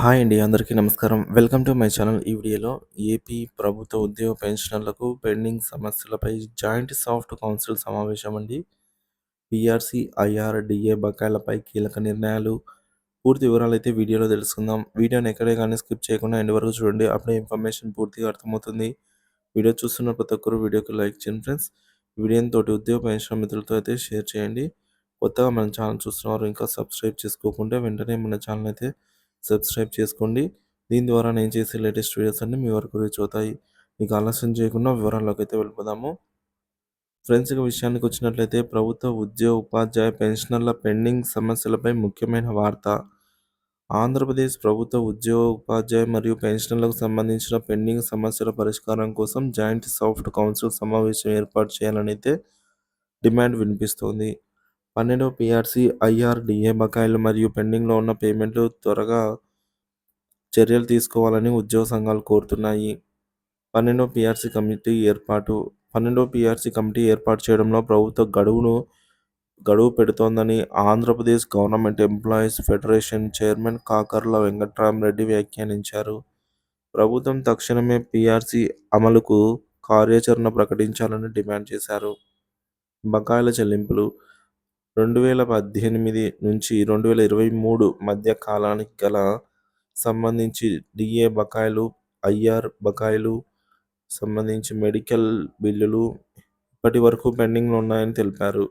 Hi అండి అందరికీ నమస్కారం. వెల్కమ్ టు మై ఛానల్ ఈ వీడియోలో ఏపీ ప్రభుత్వ ఉద్యోగ పెన్షనర్లకు పెండింగ్ సమస్యలపై జాయింట్ సాఫ్ట్ కౌన్సిల్ సమావేశం అండి. పిఆర్సీ ఐఆర్డిఏ బకాయిలపై కీలక నిర్ణయాలు. పూర్తి వివరాలు అయితే వీడియోలో తెలుసుకుందాం. వీడియోని ఎక్కడే కానీ స్కిప్ చేయకుండా ఎండ్ వరకు చూడండి. అప్పుడే ఇన్ఫర్మేషన్ పూర్తిగా అర్థమవుతుంది. వీడియో చూస్తున్న ప్రతి ఒక్కరు వీడియోకి లైక్ చేయండి ఫ్రెండ్స్. వీడియోని తోటి ఉద్యోగ పెన్షన్ మిత్రులతో అయితే షేర్ చేయండి. కొత్తగా మన ఛానల్ చూస్తున్నారు ఇంకా సబ్స్క్రైబ్ చేసుకోకుంటే వెంటనే మన ఛానల్ అయితే సబ్స్క్రైబ్ చేసుకోండి. దీని ద్వారా నేను చేసే లేటెస్ట్ వీడియోస్ అన్నీ మీ వరకు రీచ్ అవుతాయి. మీకు ఆలస్యం చేయకుండా వివరాల్లోకి అయితే వెళ్ళిపోదాము. ఫ్రెండ్స్ ఇక విషయానికి వచ్చినట్లయితే ప్రభుత్వ ఉద్యోగ ఉపాధ్యాయ పెన్షనర్ల పెండింగ్ సమస్యలపై ముఖ్యమైన వార్త. ఆంధ్రప్రదేశ్ ప్రభుత్వ ఉద్యోగ ఉపాధ్యాయ మరియు పెన్షనర్లకు సంబంధించిన పెండింగ్ సమస్యల పరిష్కారం కోసం జాయింట్ సాఫ్ట్ కౌన్సిల్ సమావేశం ఏర్పాటు చేయాలని అయితే డిమాండ్ వినిపిస్తోంది. పన్నెండు పిఆర్సి ఐఆర్డిఏ బకాయిలు మరియు పెండింగ్లో ఉన్న పేమెంట్లు త్వరగా చర్యలు తీసుకోవాలని ఉద్యోగ సంఘాలు కోరుతున్నాయి. పన్నెండో పిఆర్సీ కమిటీ ఏర్పాటు పన్నెండో పిఆర్సీ కమిటీ ఏర్పాటు చేయడంలో ప్రభుత్వ గడువును గడువు పెడుతోందని Andhra Pradesh government employees federation chairman Kakarla Venkatramireddy వ్యాఖ్యానించారు. ప్రభుత్వం తక్షణమే పిఆర్సీ అమలుకు కార్యాచరణ ప్రకటించాలని డిమాండ్ చేశారు. బకాయిల చెల్లింపులు రెండు వేల పద్దెనిమిది నుంచి రెండు వేల ఇరవై మూడు మధ్య కాలానికి గల సంబంధించి డిఏ బకాయిలు ఐఆర్ బకాయిలు సంబంధించి మెడికల్ బిల్లులు ఇప్పటి వరకు పెండింగ్లో ఉన్నాయని తెలిపారు.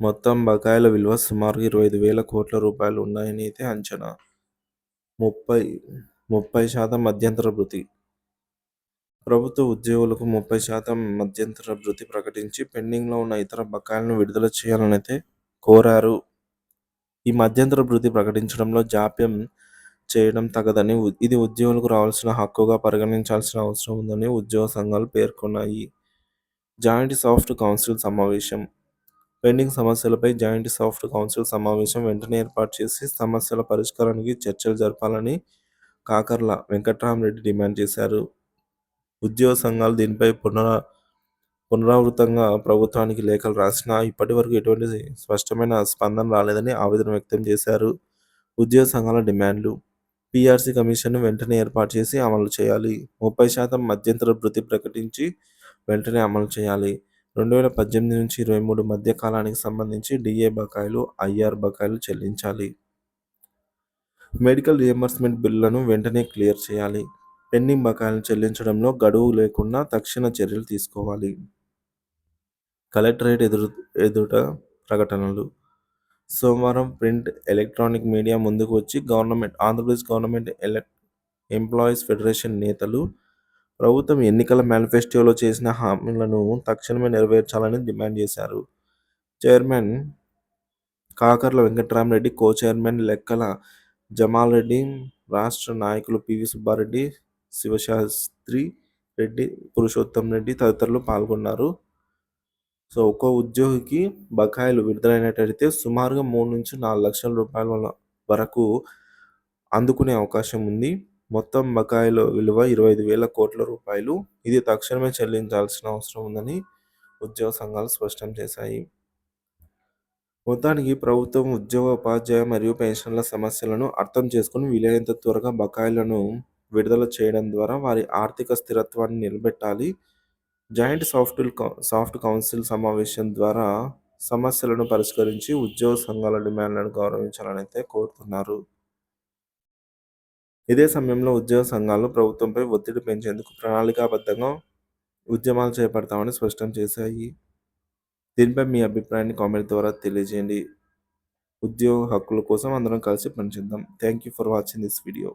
మొత్తం బకాయిల విలువ సుమారు ఇరవై ఐదు వేల కోట్ల రూపాయలు ఉన్నాయని అయితే అంచనా. ముప్పై ముప్పై శాతం మధ్యంతర భృతి ప్రభుత్వ ఉద్యోగులకు ముప్పై శాతం మధ్యంతర భృతి ప్రకటించి పెండింగ్లో ఉన్న ఇతర బకాయిలను విడుదల చేయాలని అయితే కోరారు. ఈ మధ్యంతర భృతి ప్రకటించడంలో జాప్యం చేయడం తగదని ఇది ఉద్యోగులకు రావాల్సిన హక్కుగా పరిగణించాల్సిన అవసరం ఉందని ఉద్యోగ సంఘాలు పేర్కొన్నాయి. జాయింట్ సాఫ్ట్ కౌన్సిల్ సమావేశం. పెండింగ్ సమస్యలపై జాయింట్ సాఫ్ట్ కౌన్సిల్ సమావేశం వెంటనే ఏర్పాటు చేసి సమస్యల పరిష్కారానికి చర్చలు జరపాలని కాకర్ల వెంకట్రామరెడ్డి డిమాండ్ చేశారు. ఉద్యోగ సంఘాలు దీనిపై పునర పునరావృతంగా ప్రభుత్వానికి లేఖలు రాసినా ఇప్పటి వరకు ఎటువంటి స్పష్టమైన స్పందన రాలేదని ఆవేదన వ్యక్తం చేశారు. ఉద్యోగ సంఘాల డిమాండ్లు పీఆర్సీ కమిషన్ను వెంటనే ఏర్పాటు చేసి అమలు చేయాలి. ముప్పై శాతం మధ్యంతర వృత్తి ప్రకటించి వెంటనే అమలు చేయాలి. రెండు వేల పద్దెనిమిది నుంచి ఇరవై మూడు మధ్య కాలానికి సంబంధించి డిఏ బకాయిలు ఐఆర్ బకాయిలు చెల్లించాలి. మెడికల్ రియంబర్స్మెంట్ బిల్లులను వెంటనే క్లియర్ చేయాలి. పెండింగ్ బకాయిలను చెల్లించడంలో గడువు లేకుండా తక్షణ చర్యలు తీసుకోవాలి. కలెక్టరేట్ ఎదురు ఎదుట ప్రకటనలు. సోమవారం ప్రింట్ ఎలక్ట్రానిక్ మీడియా ముందుకు వచ్చి government Andhra Pradesh government elec employees federation నేతలు ప్రభుత్వం ఎన్నికల మేనిఫెస్టోలో చేసిన హామీలను తక్షణమే నెరవేర్చాలని డిమాండ్ చేశారు. Chairman Kakarla Venkatramireddy co chairman Lekkala Jamal Reddy రాష్ట్ర నాయకులు పివి సుబ్బారెడ్డి శివశాస్త్రి రెడ్డి పురుషోత్తం రెడ్డి తదితరులు పాల్గొన్నారు. సో ఒక్కో ఉద్యోగికి బకాయిలు విడుదలైనట్టయితే సుమారుగా మూడు నుంచి నాలుగు లక్షల రూపాయల వరకు అందుకునే అవకాశం ఉంది. మొత్తం బకాయిల విలువ ఇరవై ఐదు వేల కోట్ల రూపాయలు. ఇది తక్షణమే చెల్లించాల్సిన అవసరం ఉందని ఉద్యోగ సంఘాలు స్పష్టం చేశాయి. మొత్తానికి ప్రభుత్వం ఉద్యోగ ఉపాధ్యాయ మరియు పెన్షన్ల సమస్యలను అర్థం చేసుకుని వీలైనంత త్వరగా బకాయిలను విడుదల చేయడం ద్వారా వారి ఆర్థిక స్థిరత్వాన్ని నిలబెట్టాలి. జాయింట్ సాఫ్ట్ సాఫ్ట్ కౌన్సిల్ సమావేశం ద్వారా సమస్యలను పరిష్కరించి ఉద్యోగ సంఘాల డిమాండ్లను గౌరవించాలని అయితే కోరుతున్నారు. ఇదే సమయంలో ఉద్యోగ సంఘాలు ప్రభుత్వంపై ఒత్తిడి పెంచేందుకు ప్రణాళికాబద్ధంగా ఉద్యమాలు చేపడతామని స్పష్టం చేశాయి. దీనిపై మీ అభిప్రాయాన్ని కామెంట్ ద్వారా తెలియజేయండి. ఉద్యోగ హక్కుల కోసం అందరం కలిసి పనిచేద్దాం. Thank you for watching this video.